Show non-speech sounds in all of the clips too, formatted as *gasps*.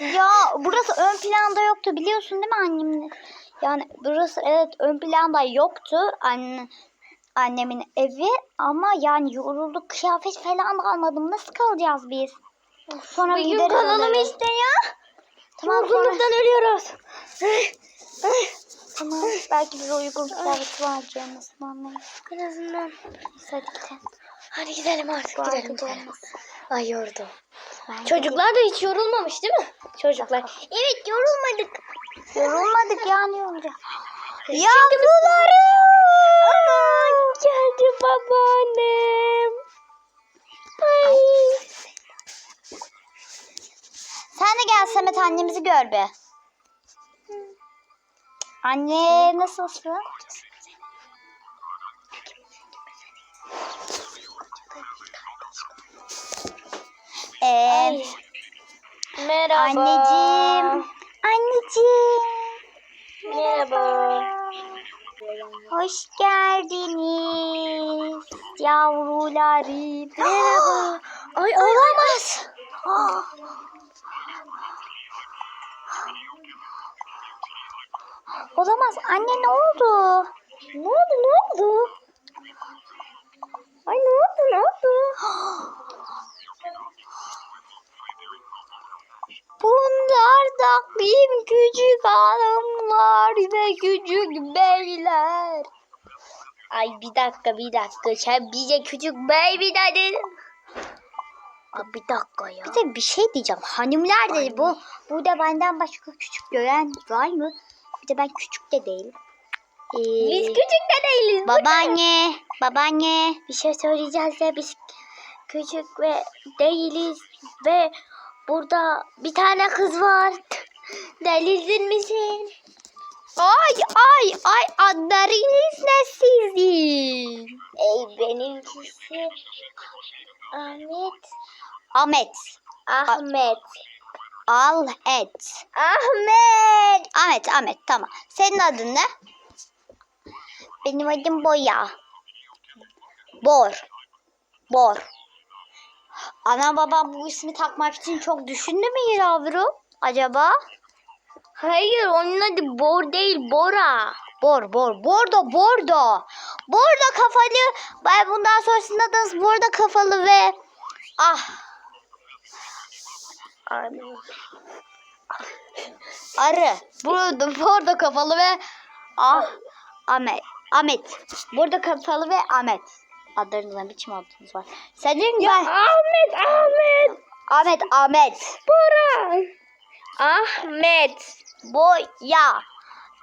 Ya burası ön planda yoktu biliyorsun değil mi annemin? Yani burası evet ön planda yoktu anne annemin evi ama yani yorulduk kıyafet falan da almadım. Nasıl kalacağız biz? Sonra Bir gün gideriz kalalım işte ya. Tamam sonra, Yorgunluktan ölüyoruz. tamam belki bir uygun kıyafet vardır anasını anlayın. En azından. Hadi gidelim. Hadi gidelim artık gidelim. Ay yordu. Çocuklar da hiç yorulmamış değil mi? Çocuklar. Evet yorulmadık. Yorulmadık yani yorulacak. Yavrularım. Aman geldi babaannem. Ay. Sen de gel Samet annemizi gör be. Anne nasılsın? Ee, Ay. Merhaba. anneciğim. Anneciğim. Merhaba. Hoş geldiniz yavrularım. Merhaba. *gasps* Ay ay Olamaz. *gasps* Olamaz. Anne ne oldu? Ne oldu ne oldu? Ay ne oldu ne oldu? *gasps* Benim küçük hanımlar ve küçük beyler. Ay bir dakika bir dakika sen bize küçük baby dedin. Ay bir dakika ya. Bir de bir şey diyeceğim. Hanımlar dedi bu. Burada benden başka küçük gören var mı? Bir de ben küçük de değilim. Ee, Biz küçük de değiliz. babaanne, babaanne. Bir şey söyleyeceğiz ya biz küçük ve değiliz ve burada bir tane kız var. Delildin misin? Ay ay ay adlarınız ne sizin? Ey benimkisi Ahmet. Ahmet. Ahmet. Al et. Ahmet. Ahmet, Ahmet tamam. Senin adın ne? Benim adım Boya. Bor. Bor. Ana baba bu ismi takmak için çok düşündü mü yavrum? Acaba? Hayır onun adı Bor değil Bora. Bor, bor, bordo, bordo. Bordo kafalı. Ben bundan sonrasında adınız bordo kafalı ve ah arı. Bordo, bordo kafalı ve ah Ahmet. Ahmet. Bordo kafalı ve Ahmet. Adlarınızdan biçim adınız var. Senin Ya ben. Ahmet Ahmet. Ahmet, Ahmet. Bora. Ahmet. Boya.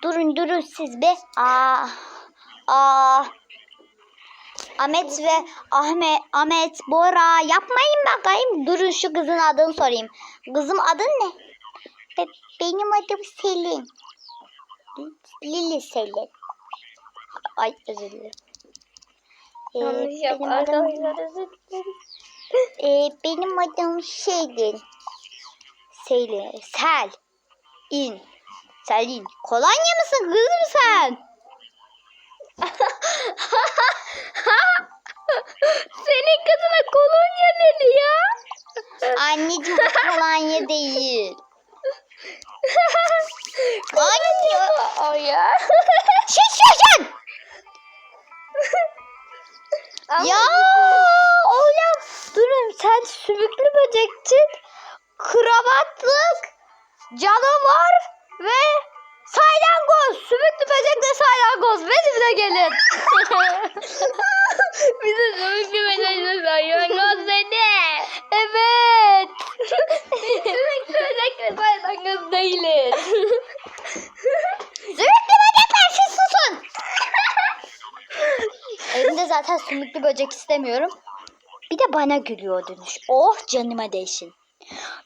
Durun durun siz be. Aa, aa. Ahmet ve Ahmet, Ahmet, Bora yapmayın bakayım. Durun şu kızın adını sorayım. Kızım adın ne? Be- benim adım Selin. Lili Selin. Ay özür dilerim. Ee, Yanlış yap benim adım, arkadaşlar özür dilerim. ee, benim adım Selin. Selin. Sel. İn. Selin. Kolonya mısın kızım sen? *laughs* Senin kızına kolonya dedi ya. Anneciğim bu kolonya değil. *laughs* Ay Ay ya. Şey Ya oğlum durun sen sümüklü böcekçin, kravatlık, canavar ve saylangoz. Sümüklü böcek ve saylangoz benimle gelin. *laughs* Bize sümüklü mesajla sayıyorsunuz dedi. evet. *laughs* Sümüklü mesajla sayıyorsunuz değiliz. Sümüklü böcekler siz susun. Evimde zaten sümüklü böcek istemiyorum. Bir de bana gülüyordunuz. Oh canıma değsin.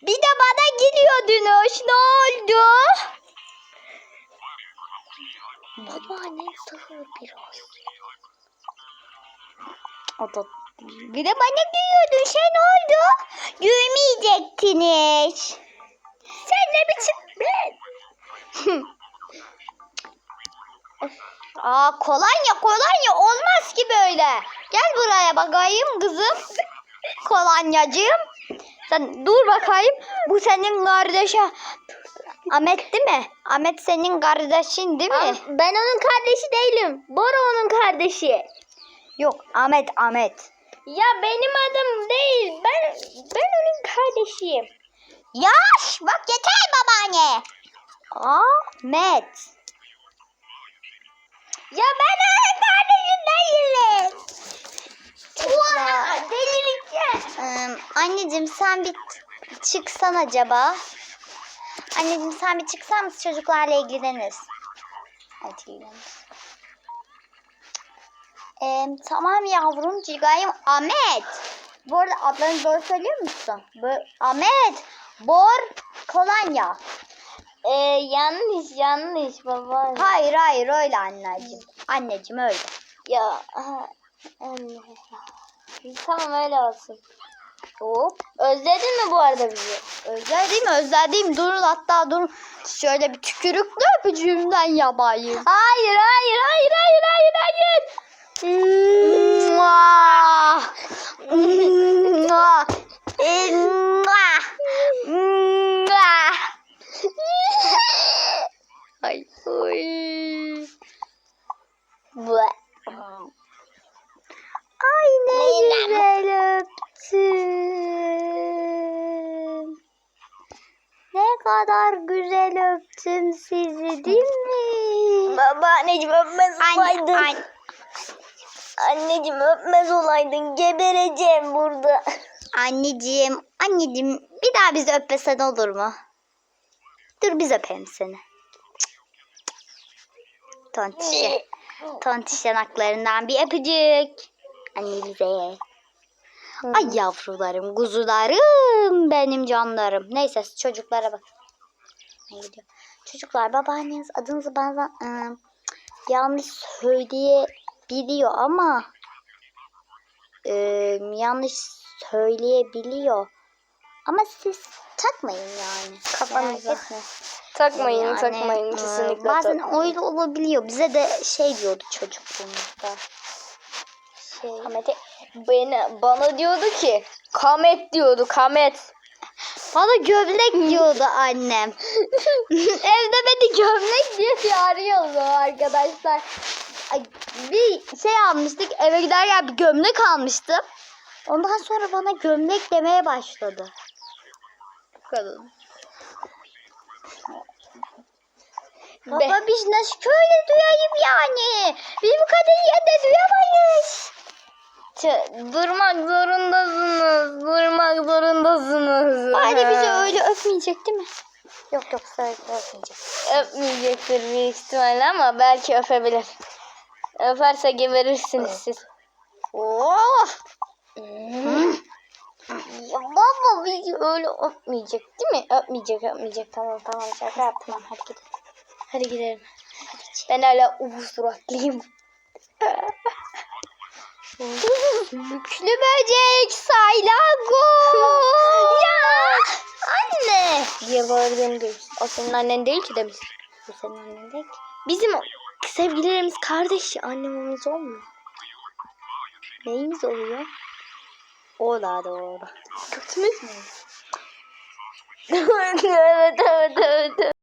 Bir de bana gülüyordunuz. Ne oldu? Babaannen sağır biraz. O da bir de bana gülüyordun. Şey ne oldu? Gülmeyecektiniz. Sen ne biçim ben? Aa kolonya kolonya olmaz ki böyle. Gel buraya bakayım kızım. Kolonyacığım. Sen dur bakayım. Bu senin kardeşi. Ahmet değil mi? Ahmet senin kardeşin değil mi? Am- Ben onun kardeşi değilim. Bora onun kardeşi. Yok Ahmet Ahmet. Ya benim adım değil. Ben ben onun kardeşiyim. Yaş bak yeter babaanne. Ahmet. Ya ben onun kardeşi değilim. Delireceğim. Ee, anneciğim sen bir çıksan acaba? Anneciğim sen bir çıksan mısın çocuklarla ilgileniriz. Hadi ilgileniriz. Ee, tamam yavrum cigayım. Ahmet. Bu arada adlarını doğru söylüyor musun? Bu, Ahmet. Bor kolonya. Ee, yanlış yanlış baba. Hayır hayır öyle anneciğim. Anneciğim öyle. Ya anne. Tamam öyle olsun. Hop. Özledin mi bu arada bizi? Özledim özledim. Durun hatta durun. Şöyle bir tükürüklü öpücüğümden yabayım. Hayır hayır hayır hayır hayır hayır. Mua! Mua! Mua! Mua! Ay. Bu- Ay ne güzel öptüm. Ne kadar güzel öptüm sizi değil mi? Babaanneciğim öpmez Anne, olaydın. anne. Anneciğim öpmez olaydın. Gebereceğim burada. Anneciğim, anneciğim bir daha bizi öpmesen olur mu? Dur biz öpelim seni. Tontişe. Tontiş yanaklarından bir öpücük. Annemize. Ay yavrularım, kuzularım, benim canlarım. Neyse çocuklara bak. Ne gidiyor? Çocuklar babaanneniz adınızı bazen ıı, yanlış söyleyebiliyor ama ıı, yanlış söyleyebiliyor. Ama siz takmayın yani. Kafanıza. Takmayın Yani, takmayın ıı, kesinlikle Bazen takmayın. öyle olabiliyor. Bize de şey diyordu çocukluğumuzda. Şey. Ahmet'e bana, bana diyordu ki Kamet diyordu Kamet. Bana gömlek diyordu annem. *laughs* Evde beni gömlek diye çağırıyordu arkadaşlar. Ay, bir şey almıştık eve giderken bir gömlek almıştım. Ondan sonra bana gömlek demeye başladı. Kadın. Baba biz nasıl köyle duyayım yani? Biz bu kadar yerde duyamayız. Durmak zorundasınız. Durmak zorundasınız. Hadi bizi öyle öpmeyecek değil mi? Yok yok söyle öpmeyecek. Öpmeyecektir büyük ihtimalle ama belki öpebilir. Öperse geberirsiniz siz. Oh! Ya baba bizi öyle öpmeyecek değil mi? Öpmeyecek öpmeyecek tamam tamam şaka yaptım. Hadi gidelim. Hadi gidelim. Ben hala ufuk suratlıyım. Yüklü böcek saylango. ya anne diye bağırdığını duymuş. O senin annen değil ki demiş. Bu senin annen değil ki. Bizim sevgililerimiz kardeş annemimiz olmuyor. Neyimiz oluyor? O da doğru. Kötümüz mü? *laughs* evet evet evet evet.